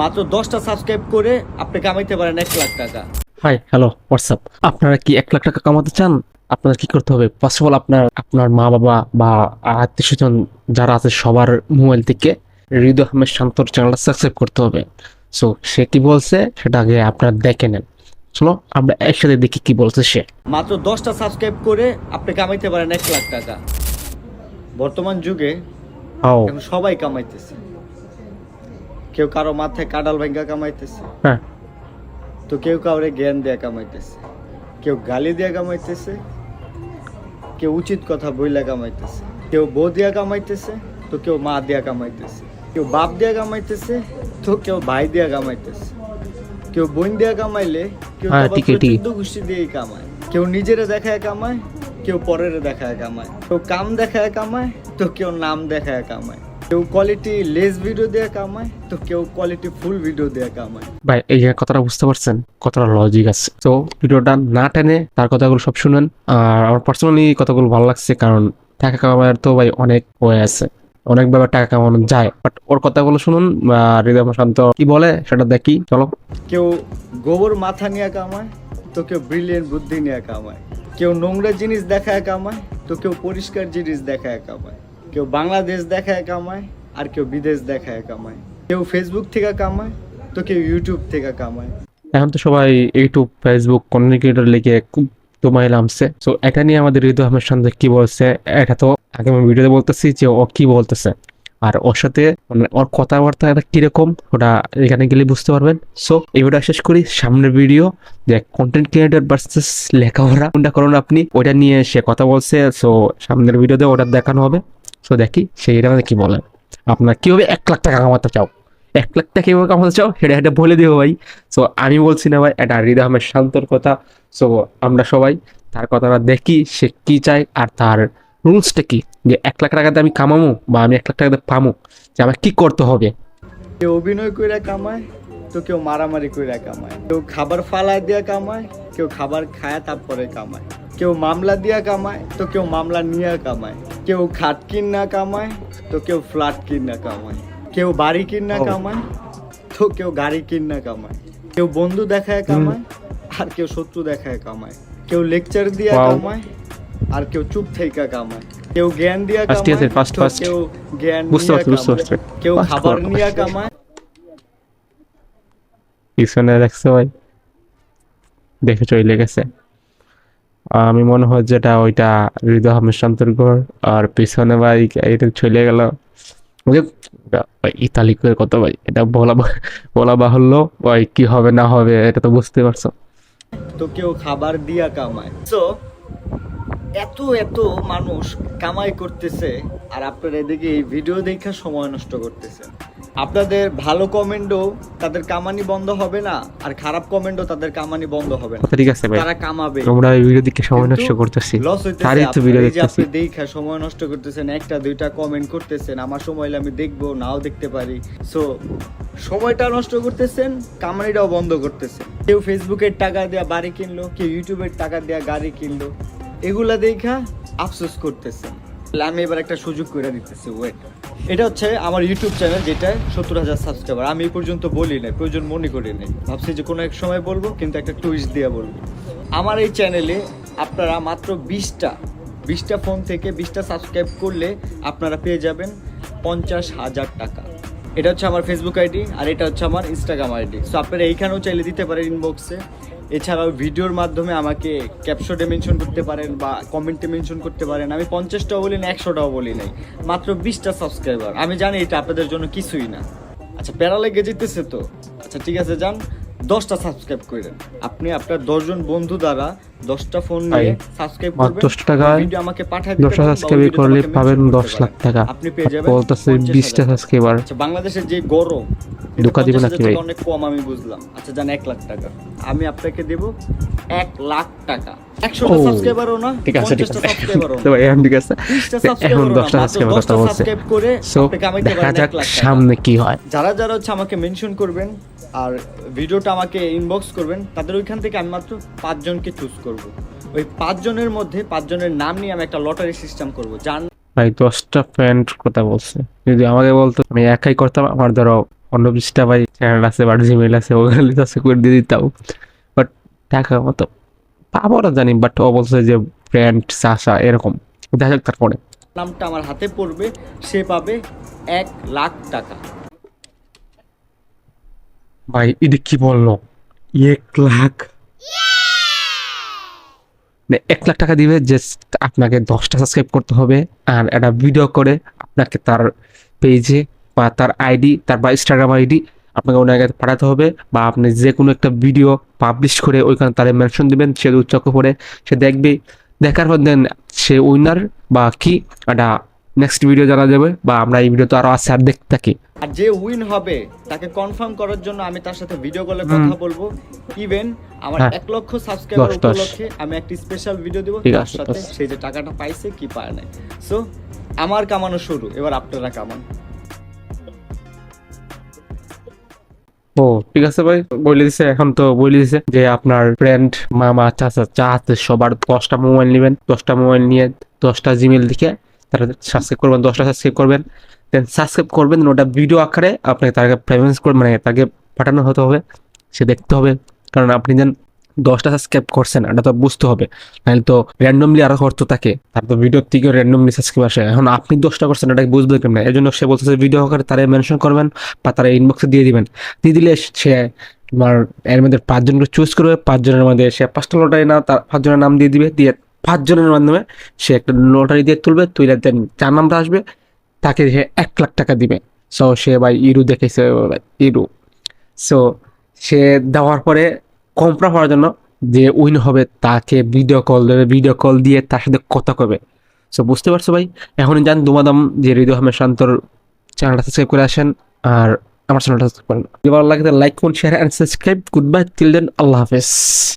মাত্র দশটা সাবস্ক্রাইব করে আপনি কামাইতে পারেন এক লাখ টাকা। হাই হ্যালো হোয়াটসঅ্যাপ আপনারা কি এক লাখ টাকা কামাতে চান? আপনাদের কি করতে হবে? ফার্স্ট অফ অল আপনার আপনার মা বাবা বা আত্মীয় স্বজন যারা আছে সবার মোবাইল থেকে হৃদয় আহমেদ শান্তর চ্যানেলটা সাবস্ক্রাইব করতে হবে। সো সে কি বলছে? সেটা আগে আপনার দেখে নেন। চলো আমরা একসাথে দেখি কি বলছে সে। মাত্র দশটা সাবস্ক্রাইব করে আপনি কামাইতে পারেন এক লাখ টাকা। বর্তমান যুগে সবাই কামাইতেছে। কেউ কারও মাথায় কাডাল ভাঙ্গা কামাইতেছে। হ্যাঁ। তো কেউ কাউরে জ্ঞান দেয়া কামাইতেছে। কেউ গালি দিয়া কামাইতেছে। কেউ উচিত কথা বইলা কামাইতেছে। কেউ বউ দিয়া কামাইতেছে তো কেউ মা দিয়া কামাইতেছে। কেউ বাপ দিয়া কামাইতেছে তো কেউ ভাই দিয়া কামাইতেছে। কেউ বোন দিয়া কামাইলে কেউ। চোদ্দ গোষ্ঠী দিয়েই কামায়। কেউ নিজেরে দেখায় কামায় কেউ পরের দেখায় কামায়। কেউ কাম দেখায় কামায় তো কেউ নাম দেখায় কামায়। কেউ কোয়ালিটি লেস ভিডিও দিয়ে কামায় তো কেউ কোয়ালিটি ফুল ভিডিও দিয়ে কামায়। ভাই এই কথাটা বুঝতে পারছেন কতটা লজিক আছে। তো ভিডিওটা না টেনে তার কথাগুলো সব শুনেন। আর আমার পার্সোনালি কথাগুলো ভালো লাগছে কারণ টাকা কামানোর তো ভাই অনেক ওয়ে আছে। অনেকভাবে টাকা কামানো যায় বাট ওর কথাগুলো শুনুন হৃদয় শান্ত কি বলে সেটা দেখি চলো। কেউ গোবর মাথা নিয়ে কামায় তো কেউ ব্রিলিয়েন্ট বুদ্ধি নিয়ে কামায়। কেউ নোংরা জিনিস দেখায় কামায় তো কেউ পরিষ্কার জিনিস দেখায় কামায়। কেউ বাংলাদেশ দেখায় কামায়, আর কেউ বিদেশ দেখায় কামায়। কেউ ফেসবুক থেকে কামায়, তো কেউ ইউটিউব থেকে কামায়। এখন তো সবাই ইউটিউব ফেসবুক কন্টেন্ট ক্রিয়েটর লিখে খুব তোমায় নামছে তো এটা নিয়ে আমাদের হৃদয় আহমেদ শান্ত কি বলছে, এটা তো আগে আমি ভিডিওতে বলতেছি যে ও কি বলতেছে। আর ওর সাথে মানে ওর কথাবার্তা কীরকম, ওটা এখানে গেলে বুঝতে পারবেন। সো এই ভিডিও শেষ করি, সামনের ভিডিও যে কন্টেন্ট ক্রিয়েটর ভার্সেস লেখাপড়া কোনটা করুন আপনি ওটা নিয়ে সে কথা বলছে। সো সামনের ভিডিওতে ওটা দেখানো হবে। সো দেখি সেইটা মানে কি বলে? আপনার কীভাবে এক লাখ টাকা কামাতে চাও? এক লাখ টাকা কীভাবে কামাতে চাও? সেটা এটা বলে দিও ভাই। সো আমি বলছি না ভাই, এটা হৃদয় আহমেদ শান্তর কথা। সো আমরা সবাই তার কথাটা দেখি, সে কি চায় আর তার রুলসটা কি? যে এক লাখ টাকাতে আমি কামামো বা আমি এক লাখ টাকাতে পামো? যে আমার কি করতে হবে? কেউ অভিনয় কইরা কামায়, তো কেউ মারামারি কইরা কামায়। কেউ খাবার ফালায় দিয়ে কামায়, কেউ খাবার খায় তারপরে কামায়। কেউ মামলা দিয়া কামায় তো কেউ মামলা নিয়ে কামায়। কেউ খাট কিনা কামায় তো কেউ ফ্ল্যাট কিনা কামায়। কেউ বাড়ি কিনা কামায় তো কেউ গাড়ি কিনা কামায়। কেউ বন্ধু দেখায় কামায় আর কেউ শত্রু দেখায় কামায়। কেউ লেকচার দিয়া কামায় আর কেউ চুপ থেকে কামায়। কেউ জ্ঞান দিয়া কামায় তো কেউ জ্ঞান বুঝতে পারছি, বুঝতে কামায়। পারছি। কেউ খাবার। নিয়ে কামায়। পিছনে দেখছ ভাই? দেখে চলে গেছে। আমি মনে হয় যেটা ওইটা হৃদয় আহমেদ শান্তর ঘর, আর পিছনে ভাই এটা চলে গেল। ইতালি করে কত ভাই, এটা বলা বলা বাহুল্য ভাই কি হবে না হবে এটা তো বুঝতে পারছ। তো কেউ খাবার দিয়া কামায়। তো এত এত মানুষ কামাই করতেছে, আর আপনারা এদিকে এই ভিডিও দেখা সময় নষ্ট করতেছেন আপনাদের ভালো কমেন্টও তাদের কামানি বন্ধ হবে না আর খারাপ কমেন্টও তাদের কামানি বন্ধ হবে না। ঠিক আছে ভাই। তারা কামাবে। এই ভিডিও দিকে সময় নষ্ট করতেছি। তারই তো ভিডিও দেখতেছি। আপনি দেখা সময় নষ্ট করতেছেন একটা দুইটা কমেন্ট করতেছেন আমার সময় আমি দেখব নাও দেখতে পারি। সো সময়টা নষ্ট করতেছেন কামানিটাও বন্ধ করতেছেন। কেউ ফেসবুকের টাকা দেয়া বাড়ি কিনলো কেউ ইউটিউবের টাকা দেয়া গাড়ি কিনলো এগুলা দেখা আফসোস করতেছেন। আমি এবার একটা সুযোগ করে দিতেছি ওয়েট এটা হচ্ছে আমার ইউটিউব চ্যানেল যেটা সত্তর হাজার সাবস্ক্রাইবার আমি এই পর্যন্ত বলি নাই, প্রয়োজন মনে করি নাই। ভাবছি যে কোনো এক সময় বলব, কিন্তু একটা টুইস্ট দিয়ে বলব। আমার এই চ্যানেলে আপনারা মাত্র বিশটা বিশটা ফোন থেকে বিশটা সাবস্ক্রাইব করলে আপনারা পেয়ে যাবেন পঞ্চাশ হাজার টাকা। এটা হচ্ছে আমার ফেসবুক আইডি আর এটা হচ্ছে আমার ইনস্টাগ্রাম আইডি সো আপনারা এইখানেও চাইলে দিতে পারেন ইনবক্সে এছাড়াও ভিডিওর মাধ্যমে আমাকে ক্যাপশনে মেনশন করতে পারেন বা কমেন্টে মেনশন করতে পারেন। আমি পঞ্চাশটাও বলি না, একশোটাও বলি নাই। মাত্র বিশটা সাবস্ক্রাইবার আমি জানি এটা আপনাদের জন্য কিছুই না। আচ্ছা প্যারা লেগে তো। আচ্ছা ঠিক আছে, যান। দশটা সাবস্ক্রাইব করেন। আপনি আপনার দশজন বন্ধু দ্বারা দশটা ফোন নিয়ে সাবস্ক্রাইব মাত্র করবেন 10 টাকায় ভিডিও আমাকে পাঠায় দশ সাবস্ক্রাইব করলে পাবেন দশ লাখ টাকা। আপনি পেয়ে যাবেন বলতেছে বিশটা সাবস্ক্রাইবার আচ্ছা বাংলাদেশের যে গরম এটা ধোঁকা দিবে 50,000 নাকি ভাই? অনেক কম আমি বুঝলাম। আচ্ছা জান এক লাখ টাকা। আমি আপনাকে দেব এক লাখ টাকা। একশোটা সাবস্ক্রাইবারও না ঠিক আছে ঠিক আছে। তো ভাই, এখন ঠিক আছে। এখন দশটা সাবস্ক্রাইবার কথা বলছে। সো দেখা যাক এক লাখ টাকা। সামনে কি হয়। যারা যারা হচ্ছে আমাকে মেনশন করবেন আর ভিডিওটা আমাকে ইনবক্স করবেন তাদের ওইখান থেকে আমি মাত্র পাঁচজনকে চুজ করব। ওই পাঁচজনের মধ্যে পাঁচজনের নাম নিয়ে আমি একটা লটারি সিস্টেম করব যার ভাই দশটা ফ্রেন্ড কথা বলছে। যদি আমাকে বলতো আমি একাই করতাম আমার ধরো অন্য বিশটা ভাই চ্যানেল আছে বা জিমেল আছে ওখানে সাবস্ক্রাইব করে দিয়ে দিতাম। বাট টাকা মতো পাবো না জানি বাট ও বলছে যে ফ্রেন্ড চাষা এরকম। দেখা যাক তারপরে। নামটা আমার হাতে পড়বে সে পাবে এক লাখ টাকা। ভাই এটা কি বলল? এক লাখ। মানে এক লাখ টাকা দিবে জাস্ট আপনাকে দশটা সাবস্ক্রাইব করতে হবে আর একটা ভিডিও করে আপনাকে তার পেজে বা তার আইডি তার বা ইনস্টাগ্রাম আইডি আপনাকে ওনাকে পাঠাতে হবে বা আপনি যে কোনো একটা ভিডিও পাবলিশ করে ওইখানে তারে মেনশন দিবেন সে উচ্চক পড়ে সে দেখবে। দেখার পর দেন সে উইনার বা কি একটা নেক্সট ভিডিও জানা যাবে বা আমরা এই ভিডিও তো আরও আছে আর দেখতে থাকি। আর যে উইন হবে তাকে কনফার্ম করার জন্য আমি তার সাথে ভিডিও কলে কথা বলব ইভেন আমার হ্যাঁ। এক লক্ষ সাবস্ক্রাইবার। উপলক্ষে আমি একটি স্পেশাল ভিডিও দেবো তার সাথে দশ। সে যে টাকাটা পাইছে কি পায় নাই সো আমার কামানো শুরু এবার আপনারা কামান ও ঠিক আছে ভাই বলে দিছে এখন তো বলে দিছে যে আপনার ফ্রেন্ড মামা চাচা চাচা সবার দশটা মোবাইল নেবেন দশটা মোবাইল নিয়ে দশটা জিমেল লিখে তারা সাবস্ক্রাইব করবেন দশটা সাবস্ক্রাইব করবেন দেন সাবস্ক্রাইব করবেন, ওটা ভিডিও আকারে আপনাকে তাকে প্রেফারেন্স করে মানে তাকে পাঠানো হতে হবে, সে দেখতে হবে। কারণ আপনি যেন দশটা সাবস্ক্রাইব করছেন, এটা তো বুঝতে হবে। নাহলে তো র্যান্ডমলি আরও থাকে তার তো ভিডিওর থেকে র্যান্ডমলি সাবস্ক্রাইব আসে। এখন আপনি দশটা করছেন এটা বুঝবে কেমন এই জন্য সে বলতেছে ভিডিও আকারে তারা মেনশন করবেন বা তারা ইনবক্সে দিয়ে দিবেন। দিয়ে দিলে সে তোমার এর মধ্যে পাঁচজনকে চুজ করবে। পাঁচজনের মধ্যে সে পাঁচটা লটারি না, তার পাঁচজনের নাম দিয়ে দিবে। দিয়ে পাঁচজনের মাধ্যমে সে একটা লটারি দিয়ে তুলবে। তুলে দেন যার নামটা আসবে। তাকে সে এক লাখ টাকা দিবে। সো সে ভাই ইরু দেখেছে, ইরু। সো সে দেওয়ার পরে কমপ্রা হওয়ার জন্য যে উইন হবে, তাকে ভিডিও কল দেবে। ভিডিও কল দিয়ে তার সাথে কথা কবে। সো বুঝতে পারছ ভাই? এখনই যান, দুমাদাম যে হৃদয় আহমেদ শান্তর চ্যানেলটা সাবস্ক্রাইব করে আসেন আর আমার চ্যানেলটা সাবস্ক্রাইব করেন। ভালো লাগে লাইক করুন share and subscribe good bye till then আল্লাহ হাফেজ।